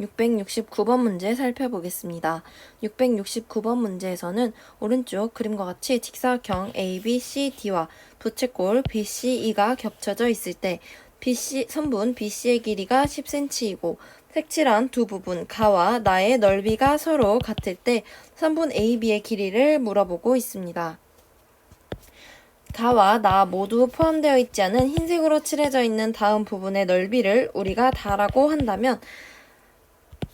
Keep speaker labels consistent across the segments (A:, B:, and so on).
A: 669번 문제 살펴보겠습니다. 669번 문제에서는 오른쪽 그림과 같이 직사각형 ABCD와 부채꼴 BCE가 겹쳐져 있을 때 BC, 선분 BC의 길이가 10cm이고 색칠한 두 부분 가와 나의 넓이가 서로 같을 때 선분 AB의 길이를 물어보고 있습니다. 다와 나 모두 포함되어 있지 않은 흰색으로 칠해져 있는 다음 부분의 넓이를 우리가 다라고 한다면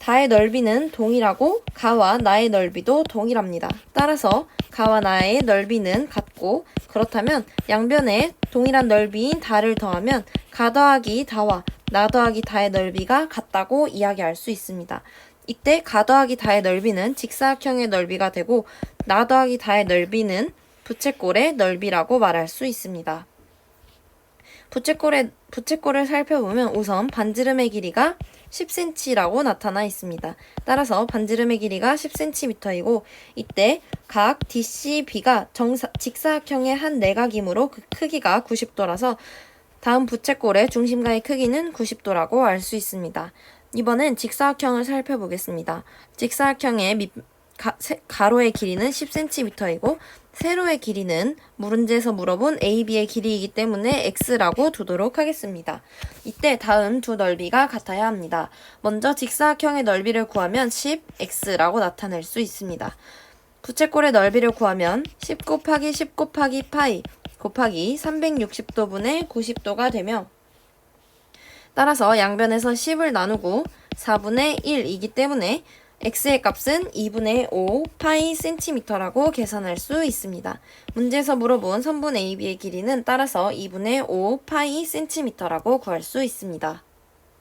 A: 다의 넓이는 동일하고 가와 나의 넓이도 동일합니다. 따라서 가와 나의 넓이는 같고 그렇다면 양변에 동일한 넓이인 다를 더하면 가 더하기 다와 나 더하기 다의 넓이가 같다고 이야기할 수 있습니다. 이때 가 더하기 다의 넓이는 직사각형의 넓이가 되고 나 더하기 다의 넓이는 부채꼴의 넓이라고 말할 수 있습니다. 부채꼴의, 부채꼴을 살펴보면 우선 반지름의 길이가 10cm라고 나타나 있습니다. 따라서 반지름의 길이가 10cm이고 이때 각 DCB가 정사, 직사각형의 한 내각이므로 그 크기가 90도라서 다음 부채꼴의 중심가의 크기는 90도라고 알 수 있습니다. 이번엔 직사각형을 살펴보겠습니다. 직사각형의 밑, 가, 세, 가로의 길이는 10cm이고 세로의 길이는 문제에서 물어본 AB의 길이이기 때문에 x라고 두도록 하겠습니다. 이때 다음 두 넓이가 같아야 합니다. 먼저 직사각형의 넓이를 구하면 10x라고 나타낼 수 있습니다. 부채꼴의 넓이를 구하면 10 곱하기 10 곱하기 파이 곱하기 360도분의 90도가 되며 따라서 양변에서 10을 나누고 4분의 1이기 때문에 x의 값은 2분의 5 파이 센티미터라고 계산할 수 있습니다. 문제에서 물어본 선분 AB의 길이는 따라서 2분의 5 파이 센티미터라고 구할 수 있습니다.